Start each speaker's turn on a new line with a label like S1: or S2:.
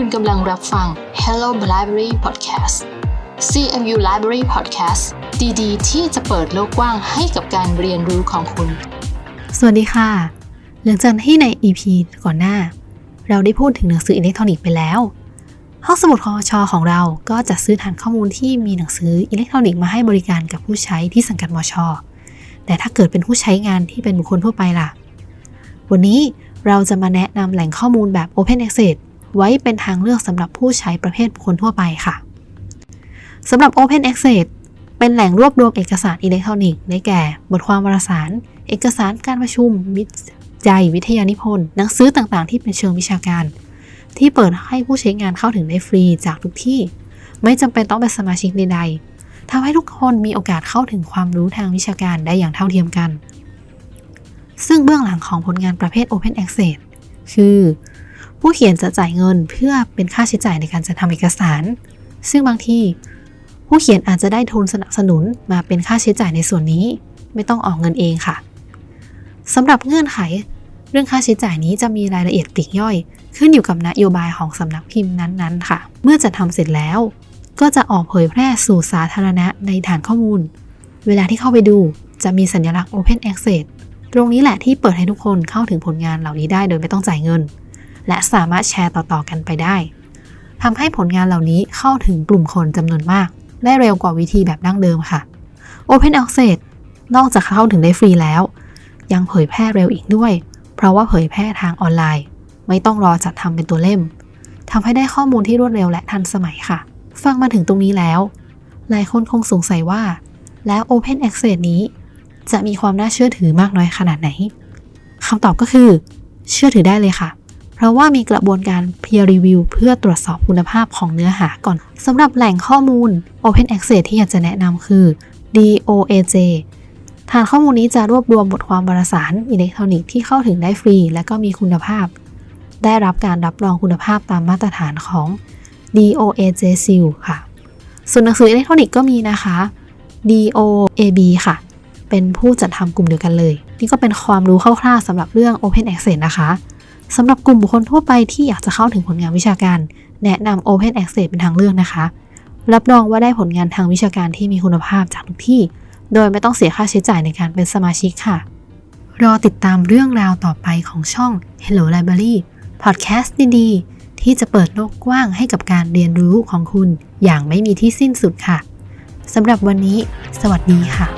S1: คุณกำลังรับฟัง Hello Library Podcast CMU Library Podcast ดีๆ ที่จะเปิดโลกกว้างให้กับการเรียนรู้ของคุณ
S2: สวัสดีค่ะ หลังจากที่ใน EP ก่อนหน้า เราได้พูดถึงหนังสืออิเล็กทรอนิกส์ไปแล้ว ห้องสมุดคอชอของเราก็จะซื้อฐานข้อมูลที่มีหนังสืออิเล็กทรอนิกส์มาให้บริการกับผู้ใช้ที่สังกัดมช แต่ถ้าเกิดเป็นผู้ใช้งานที่เป็นบุคคลทั่วไปล่ะ วันนี้เราจะมาแนะนำแหล่งข้อมูลแบบ Open Access ว้เป็นทางเลือกสำหรับผู้ใช้ประเภทบุคคลทั่วไปค่ะสำหรับ Open Access เป็นแหล่งรวบรวมเอกสารอิเล็กทรอนิกส์ได้แก่ บทความวารสาร เอกสารการประชุมวิจัยวิทยานิพนธ์หนังสือต่างๆ ที่เป็นเชิงวิชาการ ที่เปิดให้ผู้ใช้งานเข้าถึงได้ฟรีจากทุกที่ ไม่จำเป็นต้องเป็นสมาชิกใดๆทำให้ทุกคนมีโอกาสเข้าถึงความรู้ทางวิชาการได้อย่างเท่าเทียมกัน ซึ่งเบื้องหลังของผลงานประเภท Open Access คือ ผู้เขียนจะจ่ายเงินเพื่อเป็นค่าใช้จ่ายในการจัดทำเอกสาร ซึ่งบางทีผู้เขียนอาจจะได้ทุนสนับสนุนมาเป็นค่าใช้จ่ายในส่วนนี้ ไม่ต้องออกเงินเองค่ะสำหรับเงื่อนไข เรื่องค่าใช้จ่ายนี้จะมีรายละเอียดปลีกย่อย ขึ้นอยู่กับนโยบายของสำนักพิมพ์นั้นๆ ค่ะ เมื่อจะทำเสร็จแล้ว ก็จะออกเผยแพร่สู่สาธารณะในฐานข้อมูล เวลาที่เข้าไปดูจะมีสัญลักษณ์ Open Access ตรงนี้แหละที่เปิดให้ทุกคนเข้าถึงผลงานเหล่านี้ได้โดยไม่ต้องจ่ายเงิน และสามารถแชร์ต่อๆกันไปได้ทำให้ผลงานเหล่านี้เข้าถึงกลุ่มคนจำนวนมาก ได้เร็วกว่าวิธีแบบดั้งเดิมค่ะ Open Access นอกจากเข้าถึงได้ฟรีแล้ว ยังเผยแพร่เร็วอีกด้วย เพราะว่าเผยแพร่ทางออนไลน์ ไม่ต้องรอจัดทำเป็นตัวเล่มทำให้ได้ข้อมูลที่รวดเร็วและทันสมัยค่ะ ฟังมาถึงตรงนี้แล้ว หลายคนคงสงสัยว่า แล้ว Open Access นี้ จะมีความน่าเชื่อถือมากน้อยขนาดไหนคำตอบก็คือ เชื่อถือได้เลยค่ะเราะว่ามีกระบวนการ peer review เพื่อตรวจสอบคุณภาพของเนื้อหาก่อนสำหรับแหล่งข้อมูล Open Access ที่อยากจะแนะนำคือ DOAJ ฐานข้อมูลนี้จะรวบรวมบทความวารสารอิเล็กทรอนิกส์ที่เข้าถึงได้ฟรี และก็มีคุณภาพ ได้รับการรับรองคุณภาพตามมาตรฐานของ DOAJ Seal ค่ะ ส่วนหนังสืออิเล็กทรอนิกส์ก็มีนะคะ DOAB ค่ะ เป็นผู้จัดทำกลุ่มเดียวกันเลย นี่ก็เป็นความรู้คร่าวๆสำหรับเรื่อง Open Access นะคะ สำหรับกลุ่มบุคคลทั่วไปที่อยากจะเข้าถึงผลงานวิชาการ แนะนำ Open Access เป็นทางเลือกนะคะ รับรองว่าได้ผลงานทางวิชาการที่มีคุณภาพจากทุกที่ โดยไม่ต้องเสียค่าใช้จ่ายในการเป็นสมาชิกค่ะ รอติดตามเรื่องราวต่อไปของช่อง Hello Library Podcast ดีๆ ที่จะเปิดโลกกว้างให้กับการเรียนรู้ของคุณอย่างไม่มีที่สิ้นสุดค่ะสำหรับวันนี้ สวัสดีค่ะ